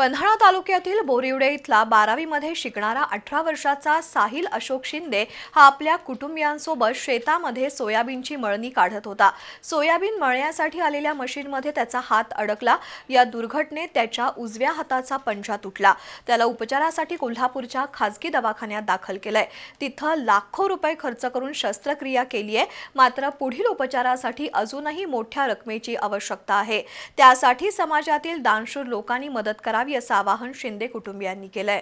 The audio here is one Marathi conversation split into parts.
पन्हाळा तालुक्यातील बोरिवडे इथला बारावीमध्ये शिकणारा अठरा वर्षाचा साहिल अशोक शिंदे हा आपल्या कुटुंबियांसोबत शेतामध्ये सोयाबीनची मळणी काढत होता. सोयाबीन मळण्यासाठी आलेल्या मशीनमध्ये त्याचा हात अडकला. या दुर्घटनेत त्याच्या उजव्या हाताचा पंजा तुटला. त्याला उपचारासाठी कोल्हापूरच्या खासगी दवाखान्यात दाखल केलंय. तिथं लाखो रुपये खर्च करून शस्त्रक्रिया केली आहे. मात्र पुढील उपचारासाठी अजूनही मोठ्या रकमेची आवश्यकता आहे. त्यासाठी समाजातील दानशूर लोकांनी मदत करावी असं आवाहन शिंदे कुटुंबियांनी केलंय.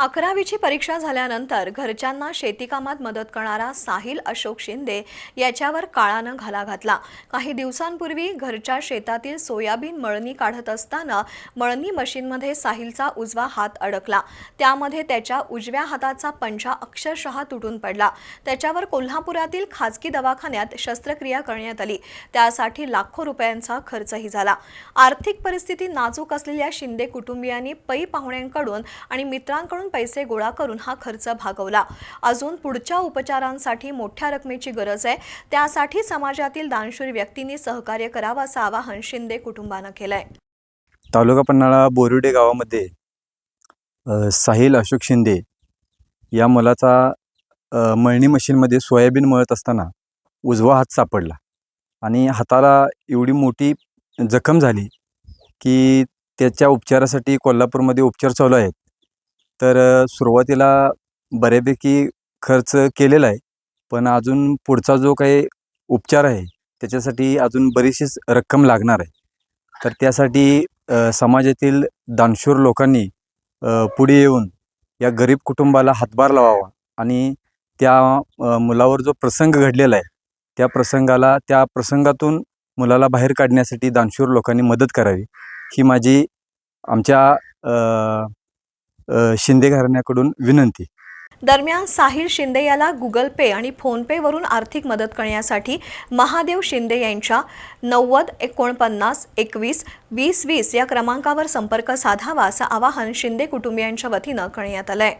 अकरावीची परीक्षा झाल्यानंतर घरच्यांना शेतीकामात मदत करणारा साहिल अशोक शिंदे याच्यावर काळानं घाला घातला. काही दिवसांपूर्वी घरच्या शेतातील सोयाबीन मळणी काढत असताना मळणी मशीनमध्ये साहिलचा उजवा हात अडकला. त्यामध्ये त्याच्या उजव्या हाताचा पंजा अक्षरशः तुटून पडला. त्याच्यावर कोल्हापुरातील खाजगी दवाखान्यात शस्त्रक्रिया करण्यात आली. त्यासाठी लाखो रुपयांचा खर्चही झाला. आर्थिक परिस्थिती नाजूक असलेल्या शिंदे कुटुंबियांनी पै पाहुण्यांकडून आणि मित्रांकडून पैसे गोळा करून हा खर्च भागवला. अजून पुढच्या उपचारांसाठी मोठ्या रकमेची गरज आहे. त्यासाठी समाजातील दानशूर व्यक्तींनी सहकार्य करावं असं आवाहन शिंदे कुटुंबानं केलंय. तालुका पन्हाळा बोरुडे गावामध्ये साहिल अशोक शिंदे या मुलाचा मळणी मशीनमध्ये सोयाबीन मळत असताना उजवा हात सापडला आणि हाताला एवढी मोठी जखम झाली की त्याच्या उपचारासाठी कोल्हापूरमध्ये उपचार चालू आहेत. तर सुरुवातीला बऱ्यापैकी खर्च केलेला आहे. पण अजून पुढचा जो काही उपचार आहे त्याच्यासाठी अजून बरीचशीच रक्कम लागणार आहे. तर त्यासाठी समाजातील दानशूर लोकांनी पुढे येऊन या गरीब कुटुंबाला हातभार लावावा आणि त्या मुलावर जो प्रसंग घडलेला आहे त्या प्रसंगाला त्या प्रसंगातून मुलाला बाहेर काढण्यासाठी दानशूर लोकांनी मदत करावी. ही माझी आमच्या शिंदे घराण्याकडून विनंती. दरम्यान साहिल शिंदे याला गुगल पे आणि फोनपे वरून आर्थिक मदत करण्यासाठी महादेव शिंदे यांच्या नव्वद एकोणपन्नास एकवीस वीस वीस या क्रमांकावर संपर्क साधावा असं आवाहन शिंदे कुटुंबियांच्या वतीनं करण्यात आलंय.